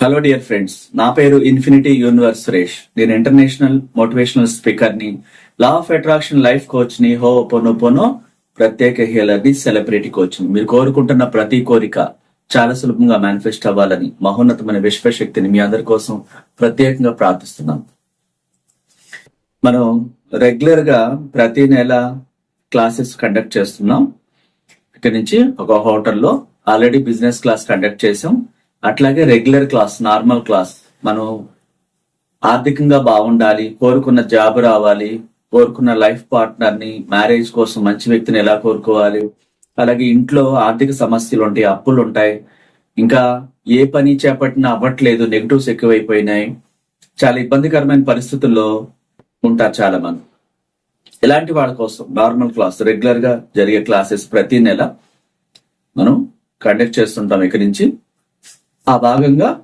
Hello dear friends నా పేరు infinity universe Suresh. నేను ఇంటర్నేషనల్ మోటివేషనల్ స్పీకర్ని లా ఆఫ్ అట్రాక్షన్ లైఫ్ కోచ్ని హో పొనో పొనో ప్రత్యేక హీలర్ని సెలబ్రిటీ కోచ్ని. మీరు కోరుకుంటున్న ప్రతి కోరిక చాలా సులభంగా మేనిఫెస్ట్ అవ్వాలని మహోన్నతమైన విశ్వశక్తిని మీ అందరి కోసం ప్రత్యేకంగా ప్రార్థిస్తున్నాం. మనం రెగ్యులర్గా ప్రతి నెల క్లాసెస్ కండక్ట్ చేస్తున్నాం. ఇక్కడ నుంచి ఒక హోటల్లో ఆల్రెడీ బిజినెస్ క్లాస్ కండక్ట్ చేసాం అట్లాగే రెగ్యులర్ క్లాస్ నార్మల్ క్లాస్ మనం ఆర్థికంగా బాగుండాలి కోరుకున్న జాబ్ రావాలి కోరుకున్న లైఫ్ పార్ట్నర్ని మ్యారేజ్ కోసం మంచి వ్యక్తిని ఎలా కోరుకోవాలి. అలాగే ఇంట్లో ఆర్థిక సమస్యలు ఉంటాయి అప్పులు ఉంటాయి. ఇంకా ఏ పని చేపట్టినా అవ్వట్లేదు నెగిటివ్స్ ఎక్కువైపోయినాయి. చాలా ఇబ్బందికరమైన పరిస్థితుల్లో ఉంటారు చాలా మంది ఇలాంటి వాళ్ళ కోసం నార్మల్ క్లాస్ రెగ్యులర్గా జరిగే క్లాసెస్ ప్రతి నెల మనం కండక్ట్ చేస్తుంటాం ఇక్కడి నుంచి. ఆ భాగంగా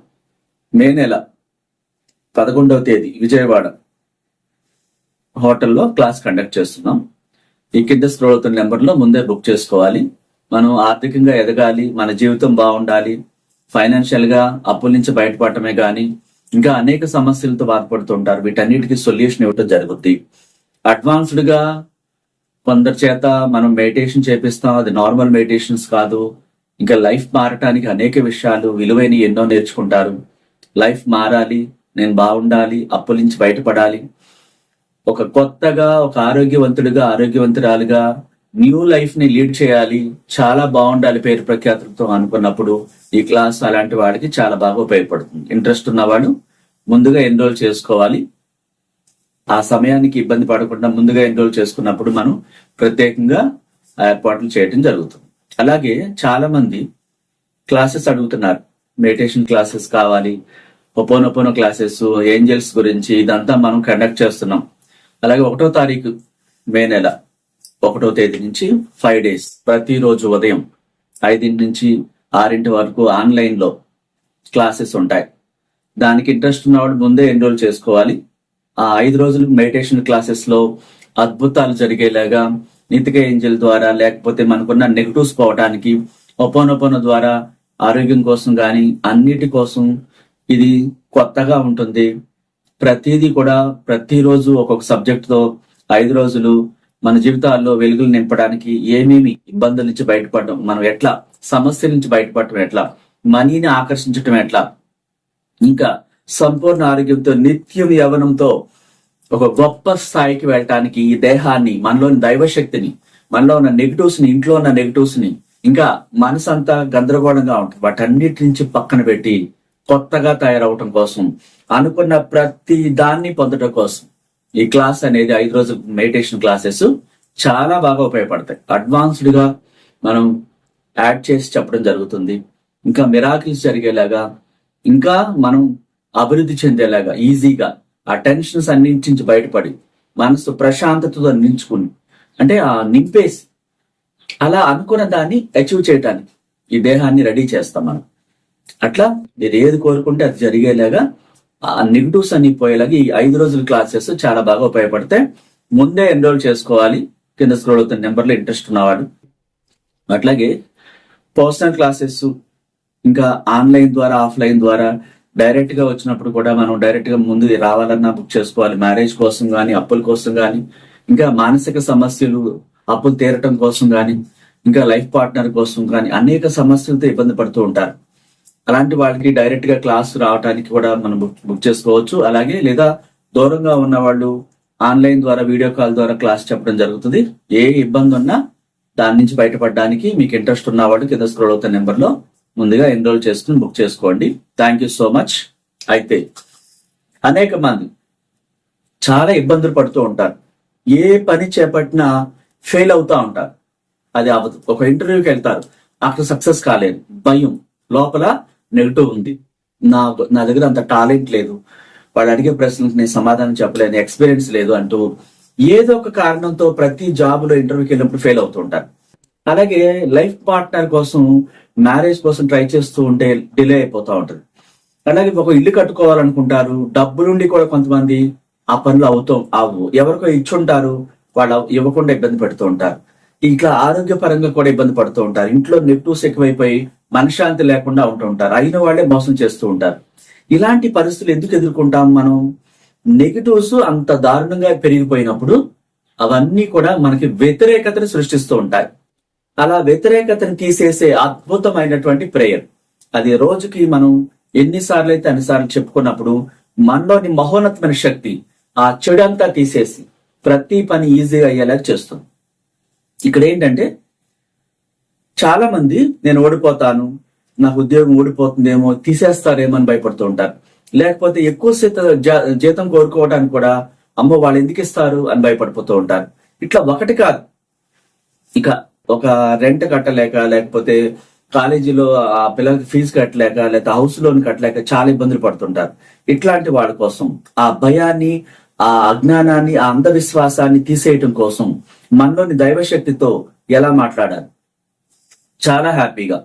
మే నెల పదకొండవ తేదీ విజయవాడ హోటల్లో క్లాస్ కండక్ట్ చేస్తున్నాం. ఈ కింద స్క్రోల్ నెంబర్లో ముందే బుక్ చేసుకోవాలి. మనం ఆర్థికంగా ఎదగాలి మన జీవితం బాగుండాలి ఫైనాన్షియల్గా అప్పుల నుంచి బయటపడటమే కానీ ఇంకా అనేక సమస్యలతో బాధపడుతుంటారు. వీటన్నిటికీ సొల్యూషన్ ఇవ్వటం జరుగుద్ది. అడ్వాన్స్డ్గా కొందరి చేత మనం మెడిటేషన్ చేపిస్తాం. అది నార్మల్ మెడిటేషన్స్ కాదు. ఇంకా లైఫ్ మారటానికి అనేక విషయాలు విలువైన ఎన్నో నేర్చుకుంటారు. లైఫ్ మారాలి నేను బాగుండాలి అప్పుల నుంచి బయటపడాలి. ఒక కొత్తగా ఒక ఆరోగ్యవంతుడిగా ఆరోగ్యవంతురాలుగా న్యూ లైఫ్ని లీడ్ చేయాలి. చాలా బాగుండాలి పేరు ప్రఖ్యాతులతో అనుకున్నప్పుడు ఈ క్లాస్ అలాంటి వాడికి చాలా బాగా ఉపయోగపడుతుంది. ఇంట్రెస్ట్ ఉన్నవాడు ముందుగా ఎన్రోల్ చేసుకోవాలి. ఆ సమయానికి ఇబ్బంది పడకుండా ముందుగా ఎన్రోల్ చేసుకున్నప్పుడు మనం ప్రత్యేకంగా ఏర్పాట్లు చేయడం జరుగుతుంది. అలాగే చాలా మంది క్లాసెస్ అడుగుతున్నారు. మెడిటేషన్ క్లాసెస్ కావాలి. ఒపోనొపోనో క్లాసెస్ ఏంజల్స్ గురించి ఇదంతా మనం కండక్ట్ చేస్తున్నాం. అలాగే ఒకటో తారీఖు మే నెల ఒకటో తేదీ నుంచి ఫైవ్ డేస్ ప్రతిరోజు ఉదయం ఐదింటి నుంచి ఆరింటి వరకు ఆన్లైన్లో క్లాసెస్ ఉంటాయి. దానికి ఇంట్రెస్ట్ ఉన్నవాడు ముందే ఎన్రోల్ చేసుకోవాలి. ఆ ఐదు రోజులు మెడిటేషన్ క్లాసెస్లో అద్భుతాలు జరిగేలాగా నీతిక ఏంజల్ ద్వారా లేకపోతే మనకున్న నెగటివ్స్ పోవడానికి ఒపోనొపోన ద్వారా ఆరోగ్యం కోసం కానీ అన్నిటి కోసం ఇది కొత్తగా ఉంటుంది. ప్రతిదీ కూడా ప్రతిరోజు ఒక్కొక్క సబ్జెక్ట్తో ఐదు రోజులు మన జీవితాల్లో వెలుగులు నింపడానికి ఏమేమి ఇబ్బందుల నుంచి బయటపడడం మనం ఎట్లా సమస్యల నుంచి బయటపడటం ఎట్లా మనీని ఆకర్షించటం ఎట్లా ఇంకా సంపూర్ణ ఆరోగ్యంతో నిత్యం యవనంతో ఒక గొప్ప స్థాయికి వెళ్ళటానికి ఈ దేహాన్ని మనలోని దైవశక్తిని మనలో ఉన్న నెగిటివ్స్ని ఇంట్లో ఉన్న నెగిటివ్స్ని ఇంకా మనసు అంతా గందరగోళంగా ఉంటుంది. వాటన్నిటి నుంచి పక్కన పెట్టి కొత్తగా తయారవటం కోసం అనుకున్న ప్రతి దాన్ని పొందడం కోసం. ఈ క్లాస్ అనేది ఐదు రోజుల మెడిటేషన్ క్లాసెస్ చాలా బాగా ఉపయోగపడతాయి. అడ్వాన్స్డ్గా మనం యాడ్ చేసి చెప్పడం జరుగుతుంది. ఇంకా మిరాకిల్స్ జరిగేలాగా ఇంకా మనం అభివృద్ధి చెందేలాగా ఈజీగా ఆ టెన్షన్స్ అన్నింటి నుంచి బయటపడి మనసు ప్రశాంతతతో నించుకుని అంటే ఆ నింపేసి అలా అనుకున్న దాన్ని అచీవ్ చేయటానికి ఈ దేహాన్ని రెడీ చేస్తాం మనం. అట్లా మీరు ఏది కోరుకుంటే అది జరిగేలాగా ఆ నెగిటివ్స్ అన్ని పోయేలాగా ఈ ఐదు రోజుల క్లాసెస్ చాలా బాగా ఉపయోగపడతాయి. ముందే ఎన్రోల్ చేసుకోవాలి. కింద స్క్రోల్ అవుతున్న నెంబర్లో ఇంట్రెస్ట్ ఉన్నవాడు. అట్లాగే పర్సనల్ క్లాసెస్ ఇంకా ఆన్లైన్ ద్వారా ఆఫ్లైన్ ద్వారా డైరెక్ట్గా వచ్చినప్పుడు కూడా మనం డైరెక్ట్గా ముందు రావాలన్నా బుక్ చేసుకోవాలి. మ్యారేజ్ కోసం కానీ అప్పుల కోసం కానీ ఇంకా మానసిక సమస్యలు అప్పులు తీరటం కోసం కానీ ఇంకా లైఫ్ పార్ట్నర్ కోసం కానీ అనేక సమస్యలతో ఇబ్బంది పడుతూ ఉంటారు. అలాంటి వాళ్ళకి డైరెక్ట్గా క్లాస్ రావడానికి కూడా మనం బుక్ చేసుకోవచ్చు. అలాగే లేదా దూరంగా ఉన్న వాళ్ళు ఆన్లైన్ ద్వారా వీడియో కాల్ ద్వారా క్లాస్ చెప్పడం జరుగుతుంది. ఏ ఇబ్బంది ఉన్నా దాని నుంచి బయటపడడానికి మీకు ఇంట్రెస్ట్ ఉన్నవాడు కింద స్క్రోల్ అవుతున్న నెంబర్లో ముందుగా ఎన్రోల్ చేసుకుని బుక్ చేసుకోండి. థ్యాంక్ యూ సో మచ్ అయితే అనేక మంది చాలా ఇబ్బందులు పడుతూ ఉంటారు. ఏ పని చేపట్టినా ఫెయిల్ అవుతా ఉంటారు. అది అవ్వదు. ఒక ఇంటర్వ్యూకి వెళ్తారు. అక్కడ సక్సెస్ కాలేదు. భయం. లోపల నెగిటివ్ ఉంది. నా నా దగ్గర అంత టాలెంట్ లేదు. వాడు అడిగే ప్రశ్నలకు నేను సమాధానం చెప్పలేను. ఎక్స్పీరియన్స్ లేదు అంటూ ఏదో ఒక కారణంతో ప్రతి జాబ్లో ఇంటర్వ్యూకి వెళ్ళినప్పుడు ఫెయిల్ అవుతుంటారు అలాగే లైఫ్ పార్ట్నర్ కోసం మ్యారేజ్ కోసం ట్రై చేస్తూ ఉంటే డిలే అయిపోతూ ఉంటుంది. అలాగే ఒక ఇల్లు కట్టుకోవాలనుకుంటారు డబ్బులుండి కూడా కొంతమంది ఆ పనులు అవుతాం అవు ఎవరికో ఇచ్చుంటారు వాళ్ళు ఇవ్వకుండా ఇబ్బంది పెడుతూ ఉంటారు. ఇట్లా ఆరోగ్యపరంగా కూడా ఇబ్బంది పడుతూ ఉంటారు. ఇంట్లో నెగిటివ్స్ ఎక్కువైపోయి మనశ్శాంతి లేకుండా ఉంటూ ఉంటారు. అయిన వాళ్ళే మోసం చేస్తూ ఉంటారు. ఇలాంటి పరిస్థితులు ఎందుకు ఎదుర్కొంటాం మనం? నెగిటివ్స్ అంత దారుణంగా పెరిగిపోయినప్పుడు అవన్నీ కూడా మనకి వ్యతిరేకతను సృష్టిస్తూ ఉంటాయి. అలా వ్యతిరేకతను తీసేసే అద్భుతమైనటువంటి ప్రేయర్ అది రోజుకి మనం ఎన్నిసార్లు అయితే అన్నిసార్లు చెప్పుకున్నప్పుడు మనలోని మహోన్నతమైన శక్తి ఆ చెడంతా తీసేసి ప్రతి పని ఈజీగా అయ్యేలా చేస్తుంది. ఇక్కడ ఏంటంటే చాలా మంది నేను ఓడిపోతాను నాకు ఉద్యోగం ఓడిపోతుందేమో తీసేస్తారేమో అని భయపడుతూ ఉంటారు. లేకపోతే ఎక్కువ శాత జీతం కోరుకోవడానికి కూడా అమ్మ వాళ్ళు ఎందుకు ఇస్తారు అని భయపడిపోతూ ఉంటారు. ఇట్లా ఒకటి కాదు. ఇక ఒక రెంట్ కట్టలేక లేకపోతే కాలేజీలో ఆ పిల్లలకి ఫీజు కట్టలేక లేకపోతే హౌస్ లోన్ కట్టలేక చాలా ఇబ్బందులు పడుతుంటారు. ఇట్లాంటి వాళ్ళ కోసం ఆ భయాన్ని ఆ అజ్ఞానాన్ని ఆ అంధవిశ్వాసాన్ని తీసేయటం కోసం మనలోని దైవశక్తితో ఎలా మాట్లాడాలి? చాలా హ్యాపీగా.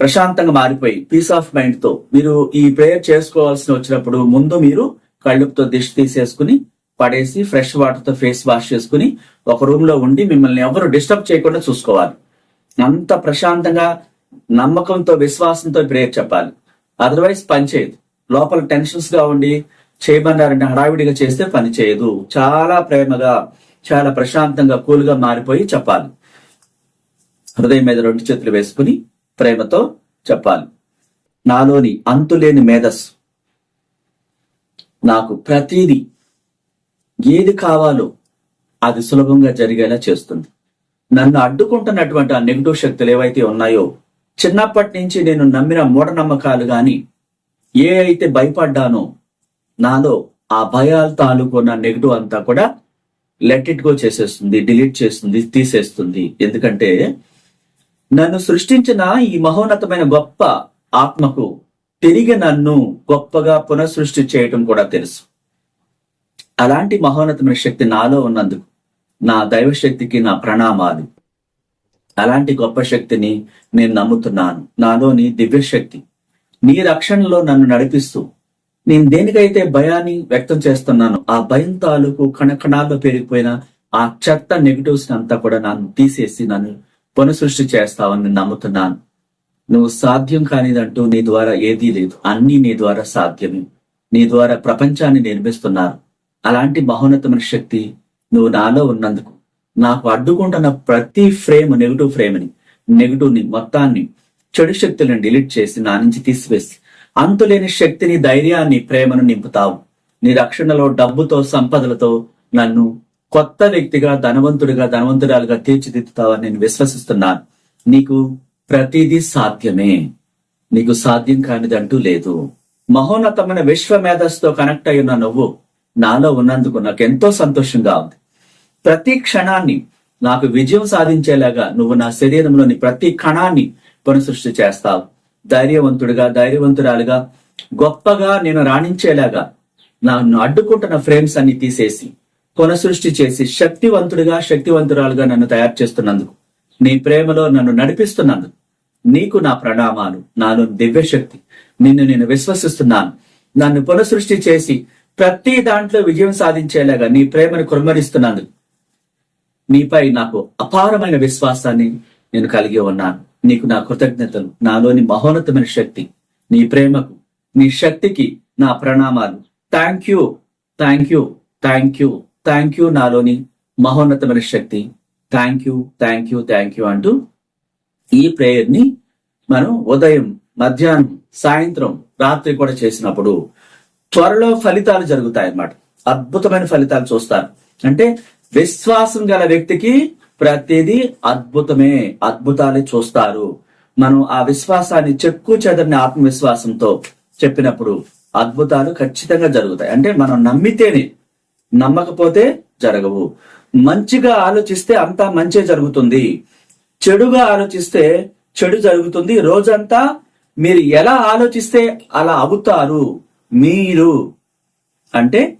ప్రశాంతంగా మారిపోయి పీస్ ఆఫ్ మైండ్తో. మీరు ఈ ప్రేయర్ చేసుకోవాల్సి వచ్చినప్పుడు ముందు మీరు కళ్ళుపుతో దిష్టి తీసేసుకుని పడేసి ఫ్రెష్ వాటర్తో ఫేస్ వాష్ చేసుకుని ఒక రూమ్లో ఉండి మిమ్మల్ని ఎవరు డిస్టర్బ్ చేయకుండా చూసుకోవాలి. అంత ప్రశాంతంగా నమ్మకంతో విశ్వాసంతో ప్రేయర్ చెప్పాలి. అదర్వైజ్ పని చేయదు. లోపల టెన్షన్స్గా ఉండి చేయమన్నారంటే హడావిడిగా చేస్తే పని చేయదు. చాలా ప్రేమగా చాలా ప్రశాంతంగా కూల్గా మారిపోయి చెప్పాలి. హృదయం మీద రెండు చేతులు వేసుకుని ప్రేమతో చెప్పాలి. నాలోని అంతులేని మేధస్సు నాకు ప్రతిదీ ఏది కావాలో అది సులభంగా జరిగేలా చేస్తుంది. నన్ను అడ్డుకుంటున్నటువంటి ఆ నెగిటివ్ శక్తులు ఏవైతే ఉన్నాయో చిన్నప్పటి నుంచి నేను నమ్మిన మూఢనమ్మకాలు గాని ఏ అయితే భయపడ్డానో నాలో ఆ భయాల తాలూకున్న నెగిటివ్ అంతా కూడా లెట్ ఇట్ గో చేసేస్తుంది డిలీట్ చేస్తుంది తీసేస్తుంది. ఎందుకంటే నన్ను సృష్టించిన ఈ మహోన్నతమైన గొప్ప ఆత్మకు తిరిగి నన్ను గొప్పగా పునఃసృష్టి చేయటం కూడా తెలుసు. అలాంటి మహోన్నతమైన శక్తి నాలో ఉన్నందుకు నా దైవశక్తికి నా ప్రణామాలు. అలాంటి గొప్ప శక్తిని నేను నమ్ముతున్నాను. నాలోని దివ్యశక్తి. నీ రక్షణలో నన్ను నడిపిస్తూ నేను దేనికైతే భయాన్ని వ్యక్తం చేస్తున్నాను ఆ భయం తాలూకు కణకణాల్లో పెరిగిపోయిన ఆ చెత్త నెగిటివ్స్ అంతా కూడా నన్ను తీసేసి నన్ను పునఃసృష్టి చేస్తావని నమ్ముతున్నాను. నువ్వు సాధ్యం కానిదంటూ నీ ద్వారా ఏదీ లేదు. అన్నీ నీ ద్వారా సాధ్యమే. నీ ద్వారా ప్రపంచాన్ని నిర్మిస్తున్నారు. అలాంటి మహోన్నతమైన శక్తి నువ్వు నాలో ఉన్నందుకు. నాకు అడ్డుకుంటున్న ప్రతి ఫ్రేమ్ నెగిటివ్ ఫ్రేమ్ని నెగిటివ్ని మొత్తాన్ని చెడు శక్తులను డిలీట్ చేసి నా నుంచి తీసివేసి అంతులేని శక్తిని ధైర్యాన్ని ప్రేమను నింపుతావు. నీ రక్షణలో డబ్బుతో సంపదలతో నన్ను కొత్త వ్యక్తిగా ధనవంతుడిగా ధనవంతురాలుగా తీర్చిదిద్దుతావని నేను విశ్వసిస్తున్నాను. నీకు ప్రతిదీ సాధ్యమే. నీకు సాధ్యం కానిదంటూ లేదు. మహోన్నతమైన విశ్వ మేధస్సుతో కనెక్ట్ అయి ఉన్న నువ్వు నాలో ఉన్నందుకు నాకు ఎంతో సంతోషంగా ఉంది. ప్రతి క్షణాన్ని నాకు విజయం సాధించేలాగా నువ్వు నా శరీరంలోని ప్రతి కణాన్ని పునఃసృష్టి చేస్తావు. ధైర్యవంతుడిగా ధైర్యవంతురాలుగా గొప్పగా నేను రాణించేలాగా నన్ను అడ్డుకుంటున్న ఫ్రేమ్స్ అన్ని తీసేసి పునఃసృష్టి చేసి శక్తివంతుడిగా శక్తివంతురాలుగా నన్ను తయారు చేస్తున్నందుకు నీ ప్రేమలో నన్ను నడిపిస్తున్నందుకు నీకు నా ప్రణామాలు నాలో దివ్యశక్తి నిన్ను నేను విశ్వసిస్తున్నాను. నన్ను పునఃసృష్టి చేసి ప్రతి దాంట్లో విజయం సాధించేలాగా నీ ప్రేమను కురమరిస్తున్నాను నీపై నాకు అపారమైన విశ్వాసాన్ని నేను కలిగి ఉన్నాను. నీకు నా కృతజ్ఞతలు. నాలోని మహోన్నతమైన శక్తి. నీ ప్రేమకు నీ శక్తికి నా ప్రణామాలు. Thank you thank you thank you thank you నాలోని మహోన్నతమైన శక్తి. Thank you thank you thank you అంటూ ఈ ప్రేయర్ని మనం ఉదయం మధ్యాహ్నం సాయంత్రం రాత్రి కూడా చేసినప్పుడు త్వరలో ఫలితాలు జరుగుతాయి అన్నమాట అద్భుతమైన ఫలితాలు చూస్తారు అంటే విశ్వాసం గల వ్యక్తికి ప్రతిదీ అద్భుతమే అద్భుతాలే చూస్తారు. మనం ఆ విశ్వాసాన్ని చెక్కు చెదరిన ఆత్మవిశ్వాసంతో చెప్పినప్పుడు అద్భుతాలు ఖచ్చితంగా జరుగుతాయి. అంటే మనం నమ్మితేనే నమ్మకపోతే జరగవు. మంచిగా ఆలోచిస్తే అంతా మంచే జరుగుతుంది. చెడుగా ఆలోచిస్తే చెడు జరుగుతుంది. రోజంతా మీరు ఎలా ఆలోచిస్తే అలా అవుతారు. మీరు. అంటే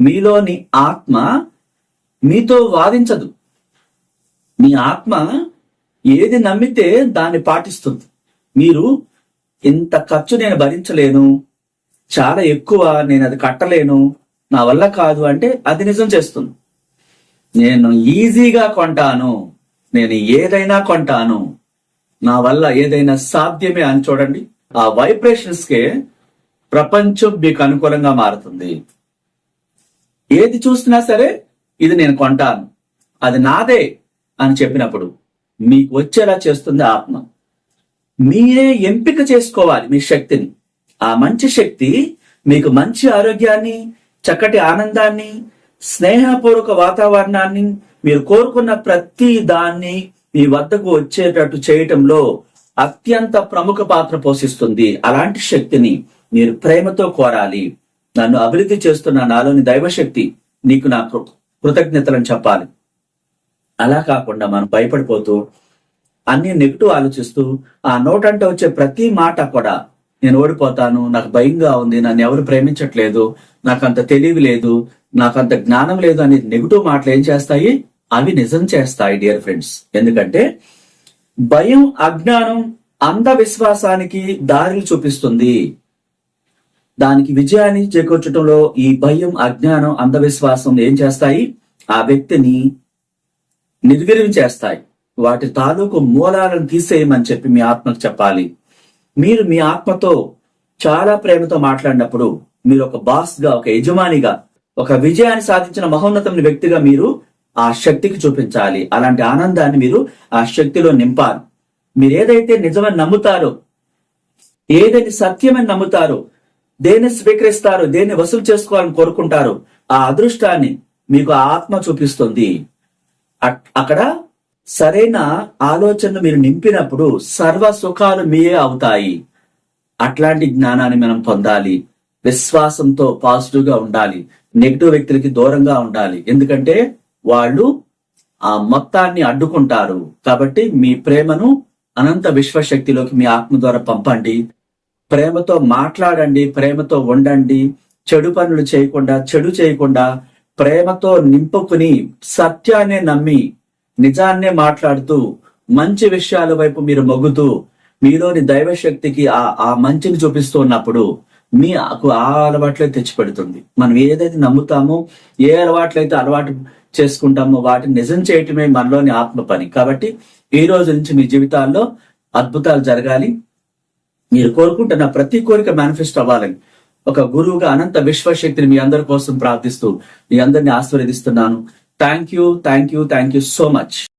మీలోని ఆత్మ మీతో వాదించదు. మీ ఆత్మ ఏది నమ్మితే దాన్ని పాటిస్తుంది. మీరు ఇంత ఖర్చు నేను భరించలేను. చాలా ఎక్కువ నేను అది కట్టలేను. నా వల్ల కాదు అంటే అది నిజం చేస్తుంది. నేను ఈజీగా కొంటాను. నేను ఏదైనా కొంటాను. నా వల్ల ఏదైనా సాధ్యమే అని చూడండి. ఆ వైబ్రేషన్స్కే ప్రపంచం మీకు అనుకూలంగా మారుతుంది. ఏది చూసినా సరే ఇది నేను కొంటాను. అది నాదే అని చెప్పినప్పుడు మీకు వచ్చేలా చేస్తుంది ఆత్మ. మీరే ఎంపిక చేసుకోవాలి మీ శక్తిని. ఆ మంచి శక్తి మీకు మంచి ఆరోగ్యాన్ని చక్కటి ఆనందాన్ని స్నేహపూర్వక వాతావరణాన్ని మీరు కోరుకున్న ప్రతి దాన్ని మీ వద్దకు వచ్చేటట్టు చేయటంలో అత్యంత ప్రముఖ పాత్ర పోషిస్తుంది అలాంటి శక్తిని. మీరు ప్రేమతో కోరాలి. నన్ను అభివృద్ధి చేస్తున్న నాలోని దైవశక్తి నీకు నా కృతజ్ఞతలను చెప్పాలి. అలా కాకుండా మనం భయపడిపోతూ అన్ని నెగిటివ్ ఆలోచిస్తూ ఆ నోటంటే వచ్చే ప్రతి మాట కూడా నేను ఓడిపోతాను నాకు భయంగా ఉంది నన్ను ఎవరు ప్రేమించట్లేదు నాకు అంత తెలివి లేదు నాకు అంత జ్ఞానం లేదు అనే నెగిటివ్ మాటలు ఏం చేస్తాయి? అవి నిజం చేస్తాయి డియర్ ఫ్రెండ్స్. ఎందుకంటే భయం అజ్ఞానం అంధవిశ్వాసానికి దారిలు చూపిస్తుంది. దానికి విజయాన్ని చేకూర్చడంలో ఈ భయం అజ్ఞానం అంధవిశ్వాసం ఏం చేస్తాయి? ఆ వ్యక్తిని నిర్వీర్యం చేస్తాయి. వాటి తాలూకు మూలాలను తీసేయమని చెప్పి మీ ఆత్మకు చెప్పాలి. మీరు మీ ఆత్మతో చాలా ప్రేమతో మాట్లాడినప్పుడు మీరు ఒక బాస్గా ఒక యజమానిగా ఒక విజయాన్ని సాధించిన మహోన్నతమైన వ్యక్తిగా మీరు ఆ శక్తికి చూపించాలి. అలాంటి ఆనందాన్ని మీరు ఆ శక్తిలో నింపాలి. మీరు ఏదైతే నిజమని నమ్ముతారో ఏదైతే సత్యమని నమ్ముతారో దేన్ని స్వీకరిస్తారు దేన్ని వసూలు చేసుకోవాలని కోరుకుంటారు ఆ అదృష్టాన్ని మీకు ఆ ఆత్మ చూపిస్తుంది. అక్కడ సరైన ఆలోచనలు మీరు నింపినప్పుడు సర్వ సుఖాలు మీయే అవుతాయి. అట్లాంటి జ్ఞానాన్ని మనం పొందాలి. విశ్వాసంతో పాజిటివ్గా ఉండాలి. నెగిటివ్ వ్యక్తులకి దూరంగా ఉండాలి. ఎందుకంటే వాళ్ళు ఆ మొత్తాన్ని అడ్డుకుంటారు. కాబట్టి మీ ప్రేమను అనంత విశ్వశక్తిలోకి మీ ఆత్మ ద్వారా పంపండి. ప్రేమతో మాట్లాడండి ప్రేమతో ఉండండి. చెడు పనులు చేయకుండా చెడు చేయకుండా ప్రేమతో నింపుకుని సత్యాన్నే నమ్మి నిజాన్నే మాట్లాడుతూ మంచి విషయాల వైపు మీరు మొగ్గుతూ మీలోని దైవశక్తికి ఆ ఆ మంచిని చూపిస్తూ ఉన్నప్పుడు మీ ఆ అలవాట్లే తెచ్చిపెడుతుంది. మనం ఏదైతే నమ్ముతామో ఏ అలవాట్లయితే అలవాటు చేసుకుంటామో వాటిని నిజం చేయటమే మనలోని ఆత్మ పని కాబట్టి ఈ రోజు నుంచి మీ జీవితాల్లో అద్భుతాలు జరగాలి. మీరు కోరుకుంటున్న ప్రతి కోరిక మేనిఫెస్ట్ అవ్వాలని ఒక గురువుగా అనంత విశ్వశక్తిని మీ అందరి కోసం ప్రార్థిస్తూ మీ అందరిని ఆశీర్వదిస్తున్నాను. Thank you thank you thank you so much